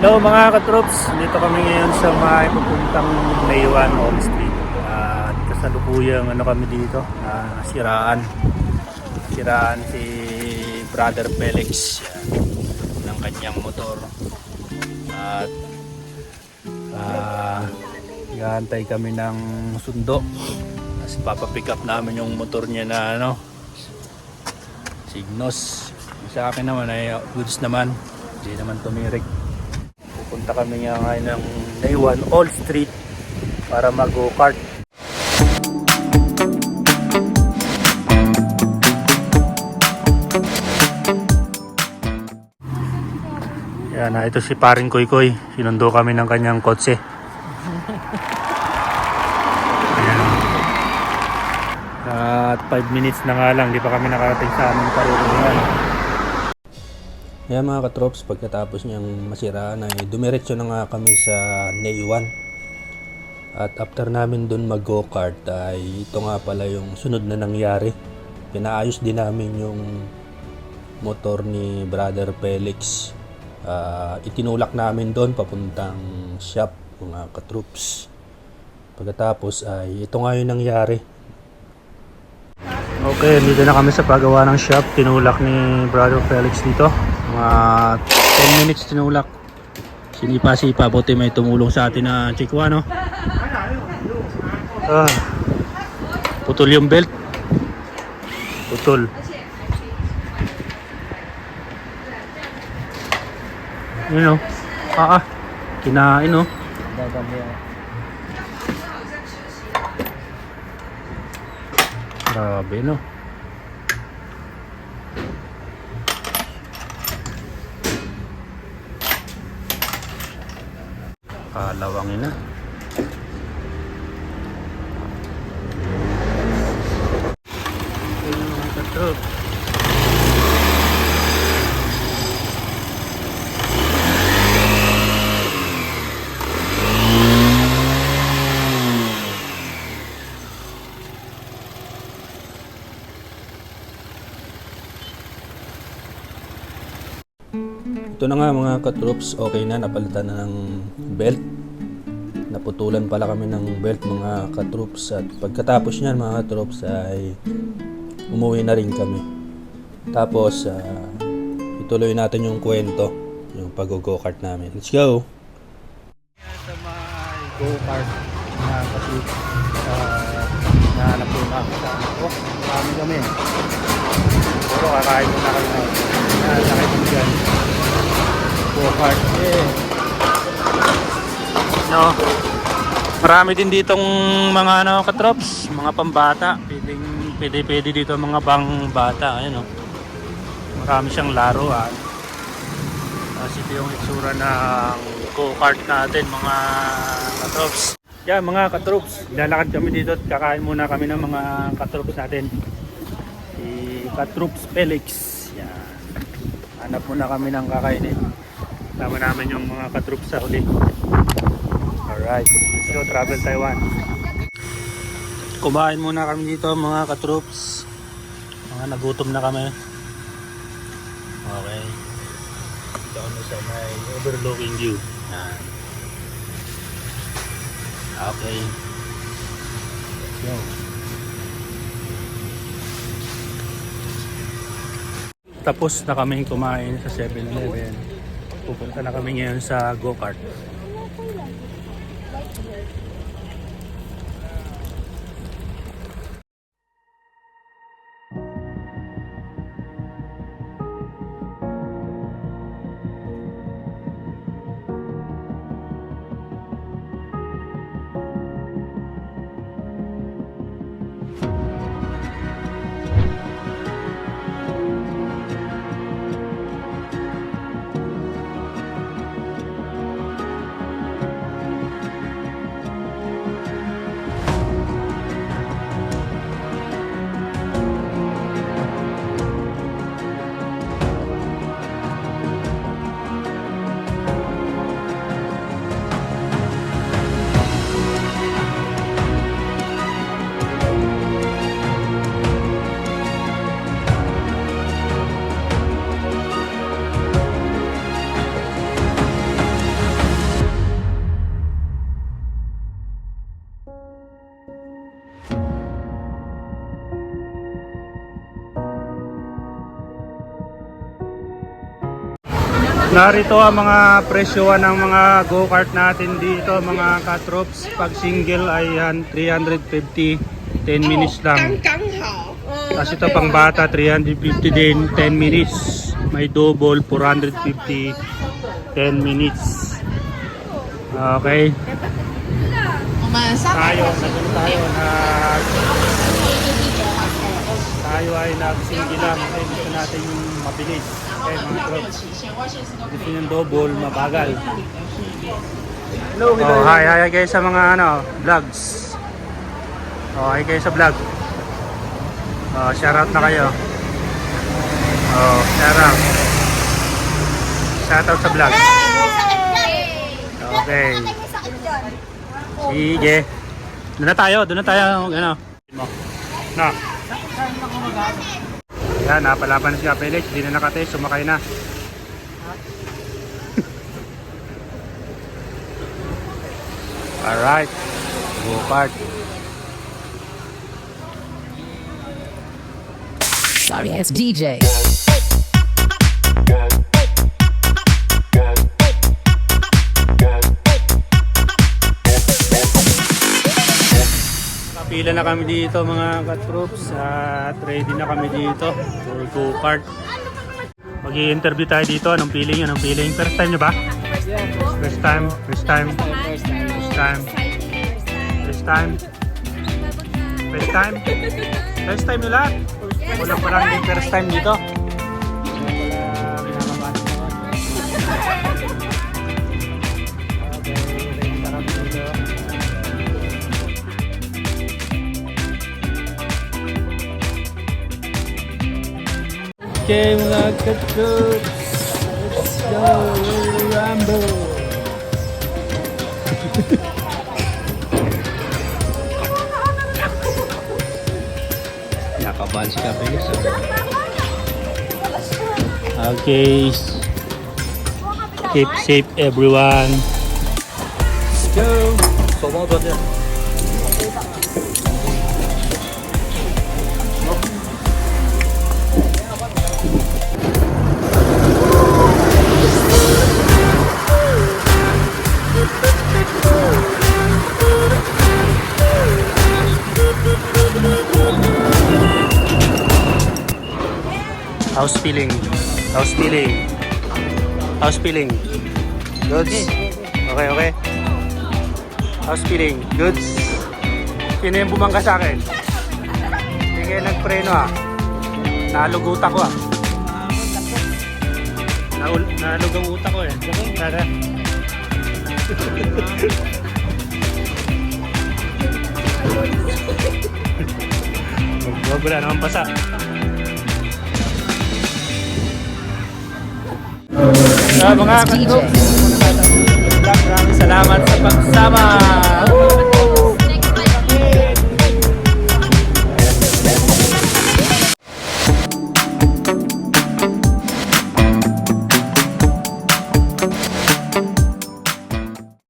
Hello mga katrops, dito kami ngayon sa may pupuntang Maywan Hall Street. At kasalukuyang ano kami dito, ah, siraan. Siraan si Brother Felix ng kanyang motor. At ah, Ihantay kami ng sundo. Tapos papapick up namin yung motor niya na ano, Signos. Sa akin naman ay goods naman. Hindi naman tumirik. Pupunta kami nga ngayon ng Naiwan All Street para mag-go-kart. Yan, ah, ito si paring Koy Koy. Sinundo kami ng kanyang kotse. At 5 minutes na nga lang, di pa kami nakarating sa aming parurungan. Kaya mga katrops, pagkatapos niyang masiraan ay dumiretso na nga kami sa Naiwan. At after namin dun mag-go-kart ay ito nga pala yung sunod na nangyari. Pinaayos din namin yung motor ni Brother Felix. Ah, itinulak namin doon papuntang shop mga katroops. Pagkatapos ay ito nga yung nangyari. Okay, dito na kami sa paggawa ng shop. Tinulak ni Brother Felix dito. Mga 10 minutes tinulak. Sinipa-sipa. Buti may tumulong sa atin na chikwa, no? Ah, putol yung belt. Putol. Yun, no? Ah, ah. Kinain, no? Grabe, no? Kalawangin na. Ayun, mga katrop. Ito na nga mga katroops, okay na, napalitan na ng belt. Naputulan pala kami ng belt mga katroops at pagkatapos niyan mga katroops ay umuwi na rin kami. Tapos ah, ituloy natin yung kwento, yung pag-go-kart namin. Let's go! sa may go-kart na kasi uh, nahanap ko yung mga kasama ko. Marami kami. Pero kakain na kami na. Mo dyan. Go-kart. No. Marami din ditong mga ano, katrops, mga pambata. Pwedeng, pwede, pwede dito mga bang bata. Ayun, no. Marami siyang laruan. Tapos ito yung itsura ng go-kart natin mga katrops. Yan mga katrops, lalakad kami dito at kakain muna kami ng mga katrops natin. Si Katrops Felix. Yan. Hanap muna kami ng kakainin. Tama namin yung mga katrops sa huli. Alright, let's go travel Taiwan. Kumain muna kami dito mga katrops. Mga nagutom na kami. Okay. Ito ano sa may overlooking view. Yan. Okay. Let's go. Tapos na kami kumain sa 7-Eleven. Pupunta na kami ngayon sa go-kart. Narito ang mga presyoan ng mga go-kart natin dito mga katrops. Pag single ay 350, 10 minutes lang. Tapos ito pang bata, 350 din, 10 minutes. May double, 450, 10 minutes. Okay. Tayo, nandun tayo na tayo ay nag-single lang natin yung mabilis. Okay, mga trops. Gusto yung double, mabagal. Oh, hi, hi guys sa mga ano, vlogs. Oh, hi guys sa vlog. Oh, shout out na kayo. Oh, shout out. Shout out sa vlog. Okay. Sige. Doon na tayo, doon na tayo. Ano? Na. Yan, napalaban na si Felix. Hindi na nakate, sumakay na. Alright. Go kart. Sorry, it's DJ. Kapila na kami dito mga katroops at ready na kami dito for go kart. mag interview tayo dito. Anong feeling? Anong feeling? First time nyo ba? First time? First time? First time? First time? First time? First time nyo lahat? Wala pa lang yung first time dito. Okay mga katroops, let's go Rambo! Nakabahan si Kapelis. Okay, keep safe everyone. Let's go! House feeling. House feeling. House feeling. Goods. Okay, okay. House feeling. Goods. Sino yung bumangga sa akin? Hindi kayo nagpreno ah. Nalugot ako ah. Naul nalug ang utak ko eh. Tara. Wag wala naman pasa. Sa mga katroops, maraming salamat sa pagsama.